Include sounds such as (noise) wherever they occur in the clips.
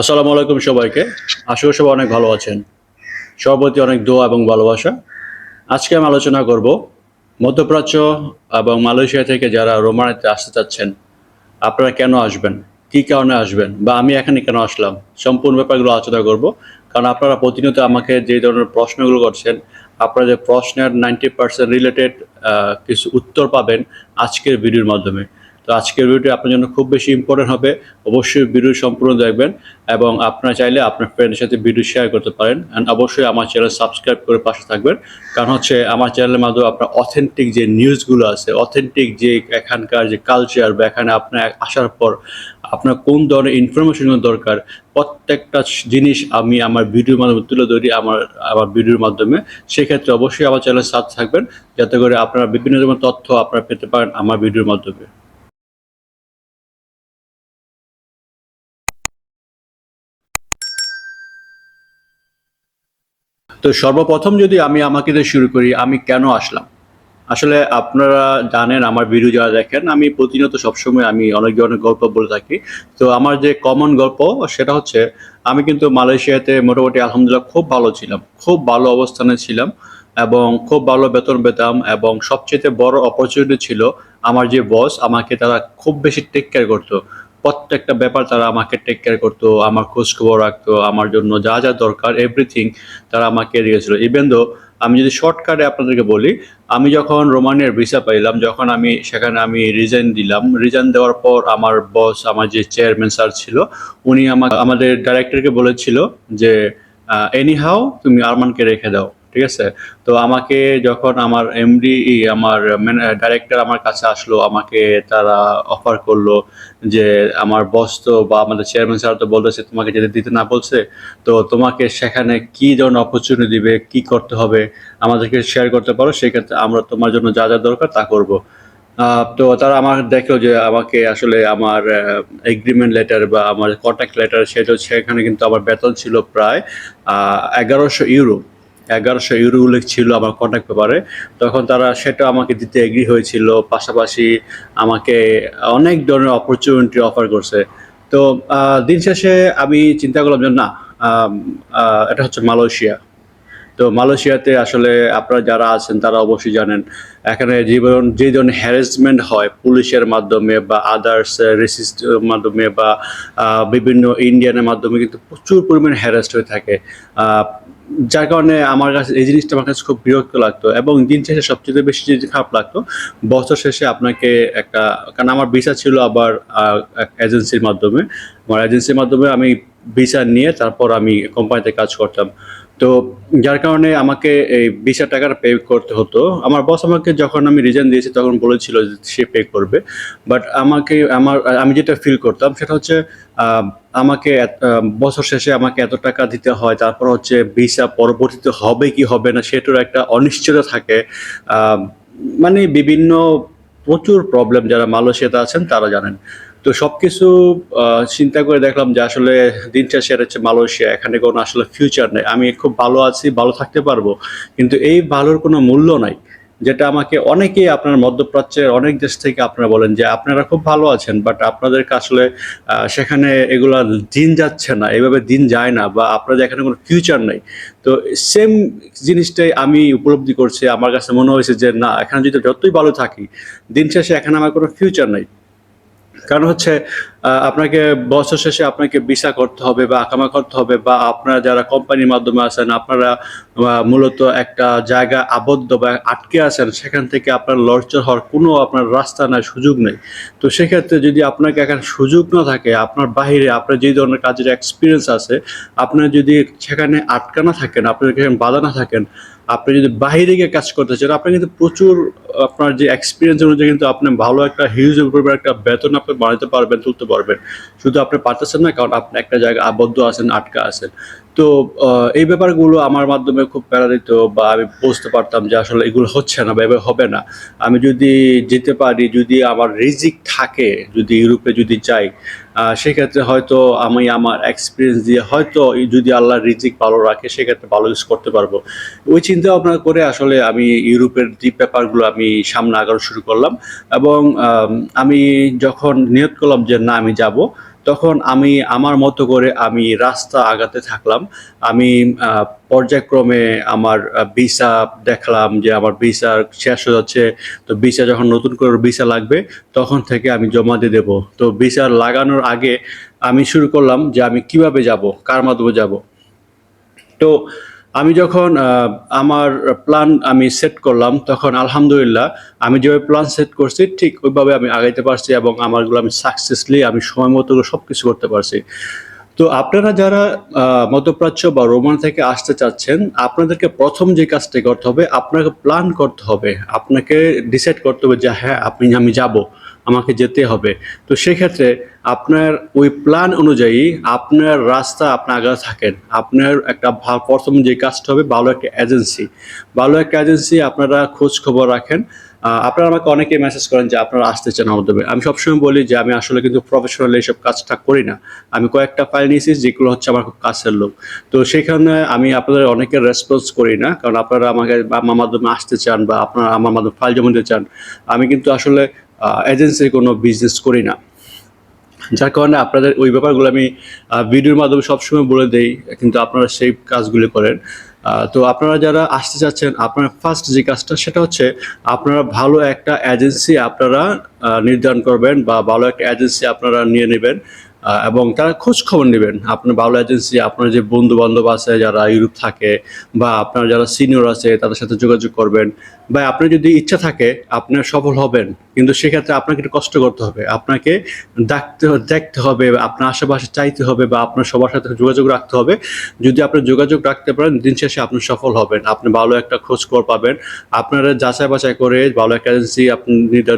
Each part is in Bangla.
আসসালামু আলাইকুম সবাইকে। আশা সবাই অনেক ভালো আছেন। সভাপতি অনেক দোয়া এবং ভালোবাসা। আজকে আমি আলোচনা করব মধ্যপ্রাচ্য এবং মালয়েশিয়া থেকে যারা রোমানিতে আসতে চাচ্ছেন, আপনারা কেন আসবেন? কী কারণে আসবেন? বা আমি এখানে কেন আসলাম? সম্পূর্ণ ব্যাপারগুলো আলোচনা করব। কারণ আপনারা প্রতিনিয়ত আমাকে যে ধরনের প্রশ্নগুলো করছেন, আপনারা যে প্রশ্নের নাইনটি পার্সেন্ট রিলেটেড কিছু উত্তর পাবেন আজকের ভিডিওর মাধ্যমে। তো আজকের ভিডিওটি আপনার জন্য খুব বেশি ইম্পর্টেন্ট হবে। অবশ্যই ভিডিও সম্পূর্ণ দেখবেন এবং আপনারা চাইলে আপনার ফ্রেন্ডের সাথে ভিডিও শেয়ার করতে পারেন অ্যান্ড অবশ্যই আমার চ্যানেল সাবস্ক্রাইব করে পাশে থাকবেন। কারণ হচ্ছে আমার চ্যানেলের মাধ্যমে আপনার অথেন্টিক যে নিউজগুলো আছে অথেন্টিক যে এখানকার যে কালচার বা এখানে আপনার আসার পর আপনার কোন ধরনের ইনফরমেশনগুলো দরকার, প্রত্যেকটা জিনিস আমি আমার ভিডিওর মাধ্যমে তুলে ধরি আমার আমার ভিডিওর মাধ্যমে। সেক্ষেত্রে অবশ্যই আমার চ্যানেল সাথে থাকবেন। যাতে করে আপনারা বিভিন্ন ধরনের তথ্য আপনারা পেতে পারেন আমার ভিডিওর মাধ্যমে। তো সর্বপ্রথম যদি আমি আমাকে দিয়ে শুরু করি, আমি কেন আসলাম? আসলে আপনারা জানেন, আমার ভিডিও যারা দেখেন, আমি প্রতিনিয়ত সবসময় আমি অনেক ধরনের গল্প বলে থাকি। তো আমার যে কমন গল্প, সেটা হচ্ছে, আমি কিন্তু মালয়েশিয়াতে মোটামুটি আলহামদুলিল্লাহ খুব ভালো ছিলাম, খুব ভালো অবস্থানে ছিলাম এবং খুব ভালো বেতন পেতাম এবং সবচেয়ে বড় অপরচুনিটি ছিল, আমার যে বস আমাকে তারা খুব বেশি টেক কেয়ার করতো। প্রত্যেকটা ব্যাপার তারা আমাকে টেক কেয়ার করতো, আমার খোঁজ খবর রাখতো, আমার জন্য যা যা দরকার এভরিথিং তারা আমাকে দিয়েছিল। ইভেন দো আমি যদি শর্টকাটে আপনাদেরকে বলি, আমি যখন রোমানিয়ার ভিসা পাইলাম, যখন আমি সেখানে আমি রিজাইন দিলাম রিজাইন দেওয়ার পর আমার বস আমার যে চেয়ারম্যান স্যার ছিল, উনি আমাকে, আমাদের ডাইরেক্টরকে বলেছিল যে এনি হাউ তুমি আরমানকে রেখে দাও। ঠিক আছে? তো আমাকে যখন আমার এমডি আমার ডাইরেক্টর আমার কাছে আসলো, আমাকে তারা অফার করল যে আমার বস তো বা আমাদের চেয়ারম্যান স্যার তো বলতেছে, তোমাকে যেতে দিতে না বলছে, তো তোমাকে সেখানে কি ধরনের অপরচুনিটি দিবে, কি করতে হবে, আমাদেরকে শেয়ার করতে পারো, সেক্ষেত্রে আমরা তোমার জন্য যা যা দরকার তা করব। তো তারা আমার দেখল যে আমাকে আসলে আমার এগ্রিমেন্ট লেটার বা আমার কন্ট্যাক্ট লেটার সেটা সেখানে কিন্তু আমার বেতন ছিল প্রায় এগারোশো ইউরো। এগারোশো ইউরো উল্লেখ ছিল আমার কন্ট্যাক্ট পেপারে তখন তারা সেটা আমাকে দিতে এগ্রি হয়েছিল। পাশাপাশি আমাকে অনেক ধরনের অপরচুনিটি অফার করছে। তো দিন শেষে আমি চিন্তা করলাম যে, না এটা হচ্ছে মালয়েশিয়া। তো মালয়েশিয়াতে আসলে আপনারা যারা আছেন, তারা অবশ্যই জানেন, এখানে জীবন, যে ধরনের হ্যারাসমেন্ট হয় পুলিশের মাধ্যমে বা আদার্স রেসিস্ট মাধ্যমে বা বিভিন্ন ইন্ডিয়ানের মাধ্যমে কিন্তু প্রচুর পরিমাণে হ্যারাস্ট হয়ে থাকে। যার কারণে আমার কাছে, এই জিনিসটা আমার কাছে খুব বিরক্ত লাগতো এবং দিন শেষে সবচেয়ে বেশি যে খারাপ লাগতো, বছর শেষে আপনাকে একটা, কারণ আমার ভিসা ছিল আবার এজেন্সির মাধ্যমে। আমার এজেন্সির মাধ্যমে আমি ভিসা নিয়ে তারপর আমি কোম্পানিতে কাজ করতাম। তো যার কারণে আমাকে এই বিশ টাকার পে করতে হতো। আমার বস আমাকে যখন আমি রিজাইন দিয়েছি তখন বলেছিল যে সে পে করবে। বাট আমাকে, আমার, আমি যেটা ফিল করতাম সেটা হচ্ছে আমাকে বছর শেষে আমাকে এত টাকা দিতে হয়, তারপর হচ্ছে ভিসা পরবর্তীতে হবে কি হবে না সেটার একটা অনিশ্চয়তা থাকে। মানে বিভিন্ন প্রচুর প্রবলেম যারা মালয়েশিয়াতে আছেন তারা জানেন। তো সব কিছু চিন্তা করে দেখলাম যে আসলে দিন শেষে হচ্ছে মালয়েশিয়া, এখানে কোনো আসলে ফিউচার নেই। আমি খুব ভালো আছি, ভালো থাকতে পারব, কিন্তু এই ভালোর কোনো মূল্য নাই, যেটা আমাকে অনেকেই আপনার মধ্যপ্রাচ্যের অনেক দেশ থেকে আপনারা বলেন যে আপনারা খুব ভালো আছেন বাট আপনাদেরকে আসলে সেখানে এগুলা দিন যাচ্ছে না, এভাবে দিন যায় না, বা আপনাদের এখানে কোনো ফিউচার নেই। তো সেম জিনিসটাই আমি উপলব্ধি করছি, আমার কাছে মনে হয়েছে যে না, এখানে যদি যতই ভালো থাকি, দিন শেষে এখানে আমার কোনো ফিউচার নেই। কারণ হচ্ছে আপনাকে বছর শেষে আপনাকে ভিসা করতে হবে বা আকামা করতে হবে বা আপনারা যারা কোম্পানির মাধ্যমে আছেন, আপনারা মূলত একটা জায়গা আবদ্ধ বা আটকে আছেন, সেখান থেকে আপনার লড়চর হওয়ার কোনো আপনার রাস্তা নাই, সুযোগ নেই। তো সেক্ষেত্রে যদি আপনাকে এখানে সুযোগ না থাকে, আপনার বাহিরে আপনার যে ধরনের কাজের এক্সপিরিয়েন্স আছে আপনার যদি সেখানে আটকানা থাকেন আপনার এখানে বাধা না থাকেন, আপনি যদি বাইরে গিয়ে কাজ করতে চান, আপনি কিন্তু প্রচুর আপনার যে এক্সপিরিয়েন্স অনুযায়ী কিন্তু আপনি ভালো একটা হিউজ একটা বেতন আপনি বানাতে পারবেন, তুলতে পারবেন। শুধু আপনি পারতেছেন না কারণ আপনি একটা জায়গায় আবদ্ধ আছেন আটকা আছেন। তো এই ব্যাপারগুলো আমার মাধ্যমে খুব প্যারা দিত বা আমি বুঝতে পারতাম যে আসলে এগুলো হচ্ছে না বা হবে না। আমি যদি যেতে পারি, যদি আমার রিজিক থাকে, যদি ইউরোপে যদি যাই সেক্ষেত্রে হয়তো আমি আমার এক্সপিরিয়েন্স দিয়ে হয়তো যদি আল্লাহ রিজিক ভালো রাখে, সেক্ষেত্রে ভালো ইউজ করতে পারব। ওই চিন্তা ভাবনা করে আসলে আমি ইউরোপের যে ব্যাপারগুলো আমি সামনে আগানো শুরু করলাম এবং আমি যখন নিয়ত করলাম যে না, আমি যাব তখন আমি আমার মতো করে আমি রাস্তা আগাতে থাকলাম। আমি পর্যায়ক্রমে আমার ভিসা দেখলাম যে আমার ভিসা শেষ হয়ে যাচ্ছে। তো ভিসা যখন নতুন করে ভিসা লাগবে, তখন থেকে আমি জমা দিয়ে দেবো। তো ভিসা লাগানোর আগে আমি শুরু করলাম যে আমি কীভাবে যাব, কার মাধ্যমে যাব। তো আমি যখন আমার প্ল্যান আমি সেট করলাম, তখন আলহামদুলিল্লাহ আমি যেভাবে প্ল্যান সেট করছি, ঠিক ওইভাবে আমি আগাইতে পারছি এবং আমারগুলো আমি সাকসেসলি আমি সময় মতো সব কিছু করতে পারছি। তো আপনারা যারা মধ্যপ্রাচ্য বা রোমান থেকে আসতে চাচ্ছেন, আপনাদেরকে প্রথম যে কাজটা করতে হবে, আপনাকে প্ল্যান করতে হবে, আপনাকে ডিসাইড করতে হবে যে হ্যাঁ আপনি, আমি যাব। আমাকে যেতে হবে। তো সেক্ষেত্রে আপনার ওই প্ল্যান অনুযায়ী আপনার রাস্তা আপনি আগে থাকেন। আপনার একটা প্রথম যে কাজটা হবে ভালো একটা এজেন্সি ভালো একটা এজেন্সি আপনারা খোঁজ খবর রাখেন। আপনারা আমাকে অনেকে মেসেজ করেন যে আপনারা আসতে চান আমাদের আমি সবসময় বলি যে আমি আসলে কিন্তু প্রফেশনাল এইসব কাজটা করি না। আমি কয়েকটা ফাইল নিয়েছি যেগুলো হচ্ছে আমার খুব কাছের লোক। তো সেখানে আমি আপনাদের অনেকের রেসপন্স করি না। কারণ আপনারা আমাকে আমার মাধ্যমে আসতে চান বা আপনারা আমার মাধ্যমে ফাইল জমা দিতে চান। আমি কিন্তু আসলে এজেন্সির কোনো বিজনেস করি না। যার কারণে আপনাদের ওই ব্যাপারগুলো আমি ভিডিওর মাধ্যমে সবসময় বলে দেই, কিন্তু আপনারা সেই কাজগুলি করেন। তো আপনারা যারা আসতে চাচ্ছেন, আপনার ফার্স্ট যে কাজটা, সেটা হচ্ছে আপনারা ভালো একটা এজেন্সি আপনারা নির্ধারণ করবেন বা ভালো একটা এজেন্সি আপনারা নিয়ে নেবেন এবং তারা খোঁজ খবর নেবেন। আপনার ভালো এজেন্সি আপনার যে বন্ধু বান্ধব আছে যারা ইউরোপ থাকে বা আপনার যারা সিনিয়র আছে, তাদের সাথে যোগাযোগ করবেন। বা আপনার যদি ইচ্ছা থাকে, আপনার সফল হবেন, কিন্তু সেক্ষেত্রে আপনাকে একটু কষ্ট করতে হবে। আপনাকে ডাকতে দেখতে হবে আপনার আশেপাশে চাইতে হবে, বা আপনার সবার সাথে যোগাযোগ রাখতে হবে। যদি আপনি যোগাযোগ রাখতে পারেন, দিন শেষে আপনি সফল হবেন। আপনি ভালো একটা খোঁজ খবর পাবেন। আপনারা যাচাই বাছাই করে ভালো একটা এজেন্সি আপনি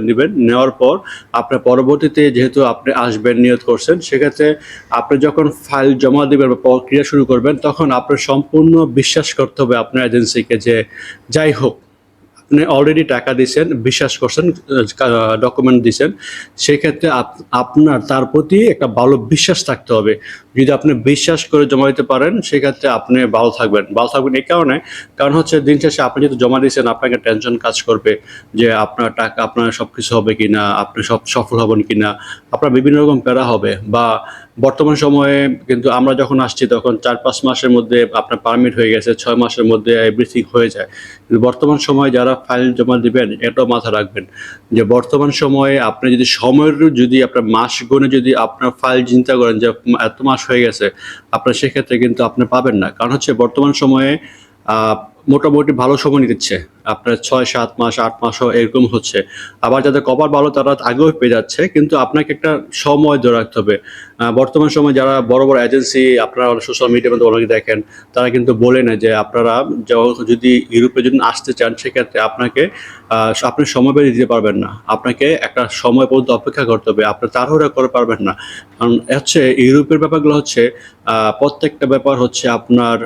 নেবেন নেওয়ার পর আপনার পরবর্তীতে যেহেতু আপনি আসবেন নিয়ত করছেন, সেক্ষেত্রে আপনি যখন ফাইল জমা দেবেন বা প্রক্রিয়া শুরু করবেন, তখন আপনার সম্পূর্ণ বিশ্বাস করতে হবে আপনার এজেন্সিকে যে যাই হোক আপনি অলরেডি টাকা দিয়েছেন বিশ্বাস করছেন ডকুমেন্ট দিয়েছেন সেক্ষেত্রে আপ- আপনার, তার প্রতি একটা ভালো বিশ্বাস থাকতে হবে। যদি আপনি বিশ্বাস করে জমা দিতে পারেন, সেক্ষেত্রে আপনি ভালো থাকবেন। ভালো থাকবেন এই কারণে, কারণ হচ্ছে দিন শেষে আপনি যদি জমা দিয়েছেন, আপনাকে টেনশন কাজ করবে যে আপনার টাকা, আপনার সব কিছু হবে কি না আপনি সব সফল হবেন কি না আপনার বিভিন্ন রকম প্যারা হবে বা বর্তমান সময়ে কিন্তু আমরা যখন আসছি, তখন চার পাঁচ মাসের মধ্যে আপনার পারমিট হয়ে গেছে, ছয় মাসের মধ্যে এভরিথিং হয়ে যায়। কিন্তু বর্তমান সময়ে যারা ফাইল জমা দিবেন, এটাও মাথা রাখবেন যে বর্তমান সময়ে আপনি যদি সময়ের যদি আপনার মাস গুণে যদি আপনার ফাইল চিন্তা করেন যে এত মাস হয়ে গেছে, আপনার সেক্ষেত্রে কিন্তু আপনি পাবেন না। কারণ হচ্ছে বর্তমান সময়ে মোটামুটি ভালো সময় নিচ্ছে। আপনার ছয়, সাত মাস, আট মাসও এরকম হচ্ছে। আবার যাদের কপার ভালো, তারা আগেও পেয়ে যাচ্ছে, কিন্তু আপনাকে একটা সময় ধরে রাখতে হবে। বর্তমান সময় যারা বড় বড় এজেন্সি আপনারা সোশ্যাল মিডিয়ার মধ্যে অনেকে দেখেন, তারা কিন্তু বলে না যে আপনারা যদি ইউরোপে যদি আসতে চান, সেক্ষেত্রে আপনাকে আপনি সময় বেঁধে দিতে পারবেন না। আপনাকে একটা সময় পর্যন্ত অপেক্ষা করতে হবে। আপনি তাড়াহুড়া করে পারবেন না। কারণ হচ্ছে ইউরোপের ব্যাপারগুলো হচ্ছে প্রত্যেকটা ব্যাপার হচ্ছে আপনার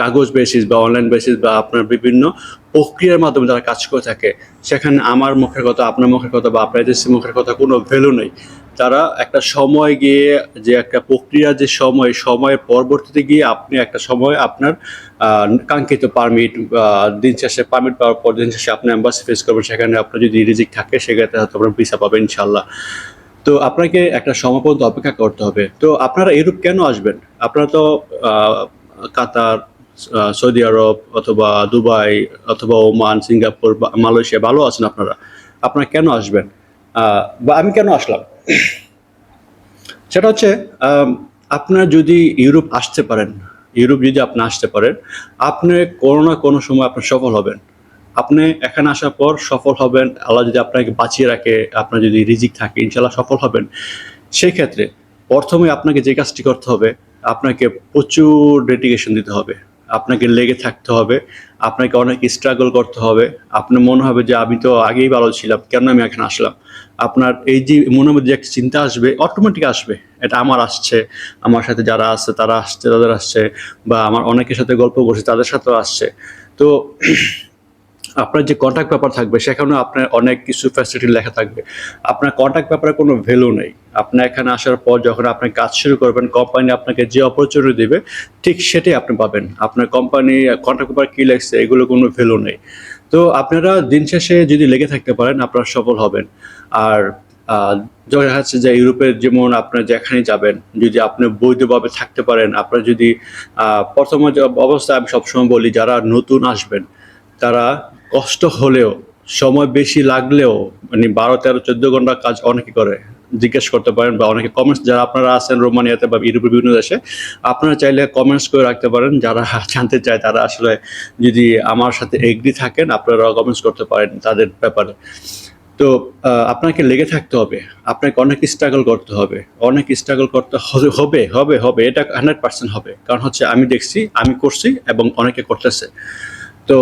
কাগজ বেসিস বা অনলাইন বেসিস বা আপনার বিভিন্ন প্রক্রিয়ার মাধ্যমে যারা কাজ করে থাকে। সেখানে আমার মুখের কথা, আপনার মুখের কথা বা আপনার এজেন্সির মুখের কথা কোনো ভ্যালু নেই। তারা একটা সময় গিয়ে যে একটা প্রক্রিয়া যে সময়, সময়ের পরবর্তীতে গিয়ে আপনি একটা সময় আপনার কাঙ্ক্ষিত পারমিট দিন শেষে পারমিট পাওয়ার পর দিন শেষে আপনি অ্যাম্বাসি ফেস করবেন। সেখানে আপনার যদি রিজিক থাকে, সেক্ষেত্রে হয়তো আপনার ভিসা পাবেন ইনশাল্লাহ তো আপনাকে একটা সময় পর্যন্ত অপেক্ষা করতে হবে। তো আপনারা এরূপ কেন আসবেন? আপনারা তো কাতার সৌদি আরব অথবা দুবাই অথবা ওমান, সিঙ্গাপুর বা মালয়েশিয়া ভালো আছেন আপনারা। আপনারা কেন আসবেন? বা আমি কেন আসলাম? সেটা হচ্ছে আপনার যদি ইউরোপ আসতে পারেন, ইউরোপ যদি আপনি আসতে পারেন, আপনি কোনো না কোনো সময় আপনি সফল হবেন। আপনি এখানে আসার পর সফল হবেন, আল্লাহ যদি আপনাকে বাঁচিয়ে রাখে, আপনার যদি রিজিক থাকে ইনশাল্লাহ সফল হবেন। সেই ক্ষেত্রে প্রথমে আপনাকে যে কাজটি করতে হবে আপনাকে প্রচুর ডেডিকেশন দিতে হবে। আপনাকে লেগে থাকতে হবে। আপনাকে অনেক স্ট্রাগল করতে হবে। আপনার মনে হবে যে, আমি তো আগেই ভালো ছিলাম, কেন আমি এখানে আসলাম? আপনার এই যে, মনের মধ্যে যে একটা চিন্তা আসবে অটোমেটিক আসবে। এটা আমার আসছে, আমার সাথে যারা আসছে, তারা আসছে, তাদের আসছে, বা আমার অনেকের সাথে গল্প করছে, তাদের সাথেও আসছে। তো আপনার যে কন্ট্যাক্ট পেপার থাকবে, সেখানেও আপনার অনেক কিছু ফ্যাসিলিটি লেখা থাকবে। আপনার কন্ট্যাক্ট পেপারে কোনো ভ্যালু নেই। আপনি এখানে আসার পর যখন আপনি কাজ শুরু করবেন কোম্পানি আপনাকে যে অপরচুনিটি দেবে, ঠিক সেটাই আপনি পাবেন। আপনার কোম্পানি কন্ট্যাক্ট পেপার কী লেগছে এগুলো কোনো ভ্যালু নেই। তো আপনারা দিন শেষে যদি লেগে থাকতে পারেন, আপনারা সফল হবেন। আর দেখা যাচ্ছে যে ইউরোপের যেমন আপনার যেখানে যাবেন, যদি আপনি বৈধভাবে থাকতে পারেন, আপনার যদি প্রথম যে অবস্থায় আমি সবসময় বলি, যারা নতুন আসবেন, তারা কষ্ট হলেও, সময় বেশি লাগলেও মানে বারো, তেরো, চোদ্দ ঘণ্টা কাজ অনেকে করে। জিজ্ঞেস করতে পারেন বা অনেকে কমেন্টস যারা আপনারা আছেন রোমানিয়াতে বা ইউরোপের বিভিন্ন দেশে, আপনারা চাইলে কমেন্টস করে রাখতে পারেন। যারা (laughs) জানতে চায়, তারা আসলে যদি আমার সাথে এগ্রি থাকেন, আপনারা কমেন্টস করতে পারেন তাদের ব্যাপারে। তো আপনাকে লেগে থাকতে হবে। আপনাকে অনেক স্ট্রাগল করতে হবে। অনেক স্ট্রাগল করতে হবে হবে হবে এটা হান্ড্রেড পার্সেন্ট হবে। কারণ হচ্ছে আমি দেখছি, আমি করছি এবং অনেকে করতেছে। তো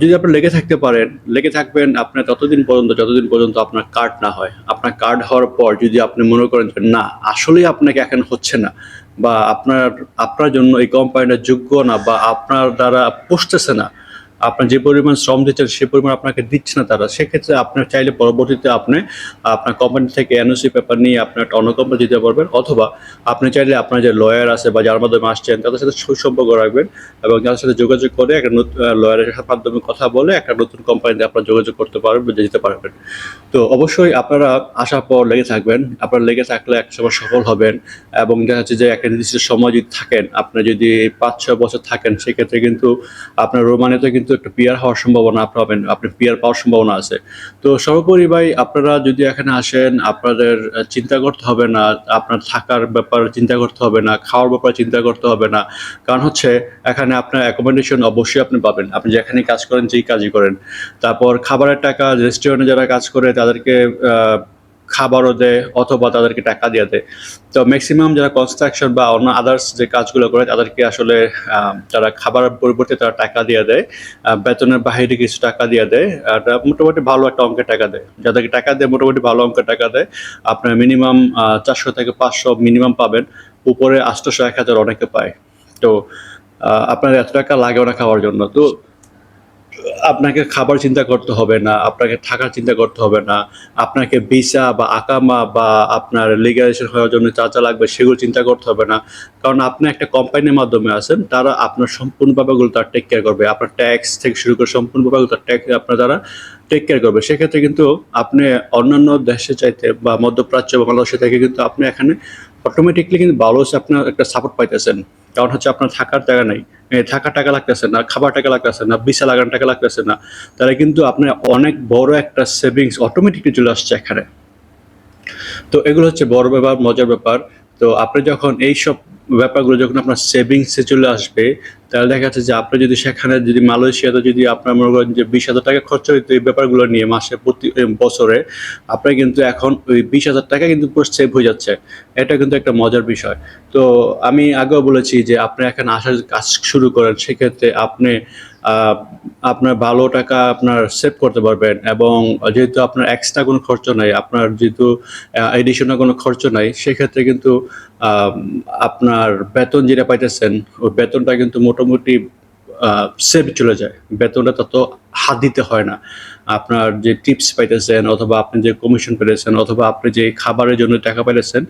যদি আপনি লেগে থাকতে পারেন, লেগে থাকবেন, আপনার ততদিন পর্যন্ত, যতদিন পর্যন্ত আপনার কার্ড না হয়, আপনার কার্ড হওয়ার পর যদি আপনি মনে করেন যে, না, আসলেই আপনাকে এখন হচ্ছে না, বা আপনার আপনার জন্য এই কোম্পানিটা যোগ্য না, বা আপনার দ্বারা পুষতেছে না আপনার যে পরিমাণ শ্রম দিচ্ছেন, সে পরিমাণ আপনাকে দিচ্ছে না তারা। সেক্ষেত্রে আপনার চাইলে পরবর্তীতে আপনি, আপনার কোম্পানি থেকে এনওসি পেপার নিয়ে আপনার অন্য কোম্পানি দিতে পারবেন, অথবা আপনি চাইলে আপনার যে লয়ার আছে বা যার মাধ্যমে আসছেন, তাদের সাথে সুসম্পর্ক রাখবেন এবং তাদের সাথে যোগাযোগ করে একটা নতুন লয়ারের মাধ্যমে কথা বলে একটা নতুন কোম্পানিতে আপনারা যোগাযোগ করতে পারবেন যেতে পারবেন। তো অবশ্যই আপনারা আসার পর লেগে থাকবেন। আপনারা লেগে থাকলে এক সময় সফল হবেন এবং দেখা যাচ্ছে যে একটা নির্দিষ্ট সময় যদি থাকেন, আপনি যদি পাঁচ ছয় বছর থাকেন, সেক্ষেত্রে কিন্তু আপনার রোমানিতে কিন্তু একটা পিয়ার হওয়ার সম্ভাবনা পাবেন আপনি পিয়ার পাওয়ার সম্ভাবনা আছে। তো সর্বোপরি ভাই, আপনারা যদি এখানে আসেন, আপনাদের চিন্তা করতে হবে না, আপনার থাকার ব্যাপার চিন্তা করতে হবে না, খাওয়ার ব্যাপার চিন্তা করতে হবে না। কারণ হচ্ছে, এখানে আপনার অ্যাকোমোডেশন অবশ্যই আপনি পাবেন। আপনি যেখানে কাজ করেন, যেই কাজই করেন। তারপর খাবারের টাকা রেস্টুরেন্টে যারা কাজ করে, তাদেরকে খাবারও দেয় অথবা তাদেরকে টাকা দিয়ে দেয়। তো ম্যাক্সিমাম যারা কনস্ট্রাকশন বা অন্য আদার্স যে কাজগুলো করে, তাদেরকে আসলে তারা খাবারের পরিবর্তে তারা টাকা দিয়ে দেয়। বেতনের বাইরে কিছু টাকা দিয়ে দেয়। মোটামুটি ভালো একটা অঙ্কের টাকা দেয়। যাদেরকে টাকা দেয় মোটামুটি ভালো অঙ্কের টাকা দেয়, আপনার মিনিমাম চারশো থেকে পাঁচশো মিনিমাম পাবেন। উপরে আটশোশো এক হাজার অনেকে পায়। তো আপনার এত টাকা লাগেও না খাওয়ার জন্য। তো আপনাকে খাবার চিন্তা করতে হবে না, আপনাকে থাকার চিন্তা করতে হবে না, আপনাকে ভিসা বা আকামা বা আপনার লিগালাইজেশন হওয়ার জন্য যা লাগবে সেগুলো চিন্তা করতে হবে না। কারণ আপনি একটা কোম্পানির মাধ্যমে আছেন, তারা আপনার সম্পূর্ণ ব্যাপারগুলো তার টেক কেয়ার করবে। আপনার ট্যাক্স থেকে শুরু করে সম্পূর্ণ ব্যাপারগুলো তার ট্যাক্স আপনার দ্বারা টেক কেয়ার করবে। সেক্ষেত্রে কিন্তু আপনি অন্যান্য দেশে চাইতে বা মধ্যপ্রাচ্য বাংলাদেশে থেকে কিন্তু আপনি এখানে অটোমেটিকলি কিন্তু হচ্ছে আপনার একটা সাপোর্ট পাইতেছেন। কারণ হচ্ছে আপনার থাকার জায়গা নাই। থাকা টাকা লাগতেছে না, খাবার টাকা লাগতেছে না বিশা লাগানো টাকা লাগতেছে না। তাহলে কিন্তু আপনার অনেক বড় একটা সেভিংস অটোমেটিকলি চলে আসছে এখানে। তো এগুলো হচ্ছে বড় ব্যাপার, মজার ব্যাপার। তো আপনি যখন এইসব ব্যাপারগুলো, যখন আপনার সেভিংসে চলে আসবে তাহলে দেখা যাচ্ছে যে আপনি যদি সেখানে যদি মালয়েশিয়াতে যদি আপনার মনে করেন যে বিশ হাজার টাকা খরচ হইতো এই ব্যাপারগুলো নিয়ে মাসে প্রতি বছরে আপনার কিন্তু এখন ওই বিশ হাজার টাকা কিন্তু পুরো সেভ হয়ে যাচ্ছে। এটা কিন্তু একটা মজার বিষয়। তো আমি আগেও বলেছি যে আপনি এখন আসার কাজ শুরু করেন, সেক্ষেত্রে আপনি আপনার ভালো টাকা আপনার সেভ করতে পারবেন এবং যেহেতু আপনার এক্সট্রা কোনো খরচ নাই, আপনার যেহেতু এডিশনাল কোনো খরচ নাই, সেক্ষেত্রে কিন্তু আপনার বেতন যেটা পাইতেছেন, ওই বেতনটা কিন্তু মোটামুটি সেভ চলে যায়। বেতনটা তত হাত দিতে হয় না। আপনার যে টিপস পাইতেছেন অথবা আপনি যে কমিশন পেয়েছেন অথবা আপনি যে খাবারের জন্য টাকা পেয়েছেন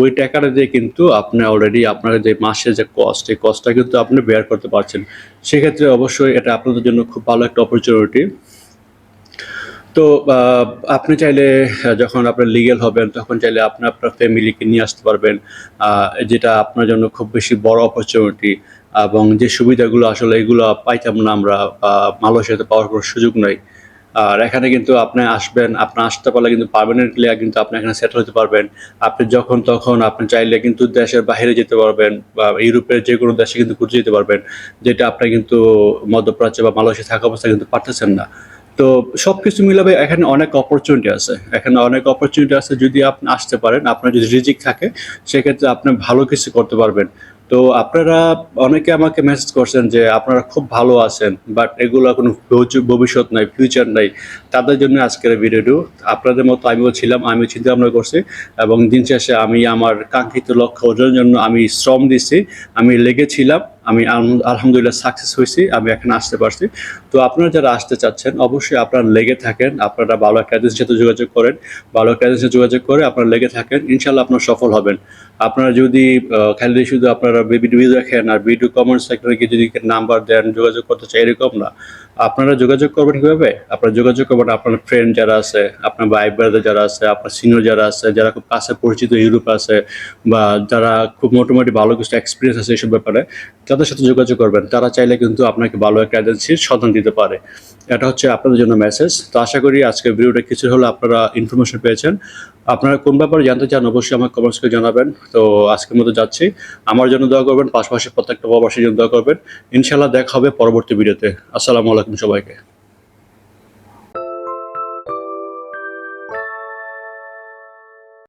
ওই টাকাটা দিয়ে কিন্তু আপনি অলরেডি আপনার যে মাসে যে কস্ট এই কস্টটা কিন্তু আপনি বেয়ার করতে পারছেন। সেক্ষেত্রে অবশ্যই এটা আপনাদের জন্য খুব ভালো একটা অপরচুনিটি তো আপনি চাইলে যখন আপনার লিগেল হবেন, তখন চাইলে আপনি আপনার ফ্যামিলিকে নিয়ে আসতে পারবেন। যেটা আপনার জন্য খুব বেশি বড় অপরচুনিটি এবং যে সুবিধাগুলো আসলে এগুলো পাইতাম না আমরা মালয়েশিয়াতে পাওয়ার কোনো সুযোগ নাই। আর এখানে কিন্তু আপনি আসবেন, আপনি আসতে পারলে কিন্তু পার্মানেন্টলি কিন্তু আপনি এখানে সেটেল হতে পারবেন। আপনি যখন তখন আপনি চাইলে কিন্তু দেশের বাইরে যেতে পারবেন বা ইউরোপের যে কোনো দেশে কিন্তু ঘুরতে যেতে পারবেন, যেটা আপনি কিন্তু মধ্যপ্রাচ্য বা মালয়েশিয়া থাকা অবস্থায় কিন্তু পারতেছেন না। তো সব কিছু মিলাবে এখানে অনেক অপরচুনিটি আছে। এখানে অনেক অপরচুনিটি আছে যদি আপনি আসতে পারেন, আপনার যদি রিজিক থাকে, সেক্ষেত্রে আপনি ভালো কিছু করতে পারবেন। তো আপনারা অনেকে আমাকে মেসেজ করছেন যে আপনারা খুব ভালো আছেন বাট এগুলো কোনো ভবিষ্যৎ নাই ফিউচার নাই। তাদের জন্য আজকের ভিডিওটি আপনাদের মতো আমিও ছিলাম, আমিও চিন্তা ভাবনা করছি এবং দিন শেষে আমি আমার কাঙ্ক্ষিত লক্ষ্য অর্জনের জন্য আমি শ্রম দিছি আমি লেগেছিলাম। আমি আলহামদুলিল্লাহ সাকসেস হয়েছি, আমি এখানে আসতে পারছি। তো আপনারা যারা আসতে চাচ্ছেন, অবশ্যই আপনারা লেগে থাকেন, আপনারা ভালো একটা এজেন্সির সাথে যোগাযোগ করেন। ভালো একটা এজেন্সির যোগাযোগ করে আপনারা লেগে থাকেন ইনশাল্লাহ আপনারা সফল হবেন। আপনারা যদি খালি শুধু আপনারা ভিডিও দেখেন আর ভিডিও কমেন্ট সেক্টরে গিয়ে যদি নাম্বার দেন, যোগাযোগ করতে চাই, এরকম না। আপনারা যোগাযোগ করবেন কীভাবে? আপনারা যোগাযোগ করবেন আপনার ফ্রেন্ড যারা আছে, আপনার ভাই ব্রাদার যারা আছে, আপনার সিনিয়র যারা আছে, যারা খুব কাছে পরিচিত ইউরোপ আছে, বা যারা খুব মোটামুটি ভালো কিছু এক্সপিরিয়েন্স আছে এইসব ব্যাপারে। তাদের সাথে যোগাযোগ করবেন, তারা চাইলে কিন্তু আপনাকে ভালো একটা এজেন্সির সন্ধান দিতে পারে। এটা হচ্ছে আপনাদের জন্য মেসেজ তো আশা করি আজকের ভিডিওটা কিছু হলে আপনারা ইনফরমেশন পেয়েছেন। আপনারা কোন ব্যাপারে জানতে চান অবশ্যই আমার কমেন্টস জানাবেন। তো আজকের মতো যাচ্ছি। আমার জন্য দোয়া করবেন, পাশাপাশি প্রত্যেকটা প্রবাসীর জন্য দোয়া করবেন। ইনশাল্লাহ দেখা হবে পরবর্তী ভিডিওতে। আসসালামু আলাইকুম সবাইকে।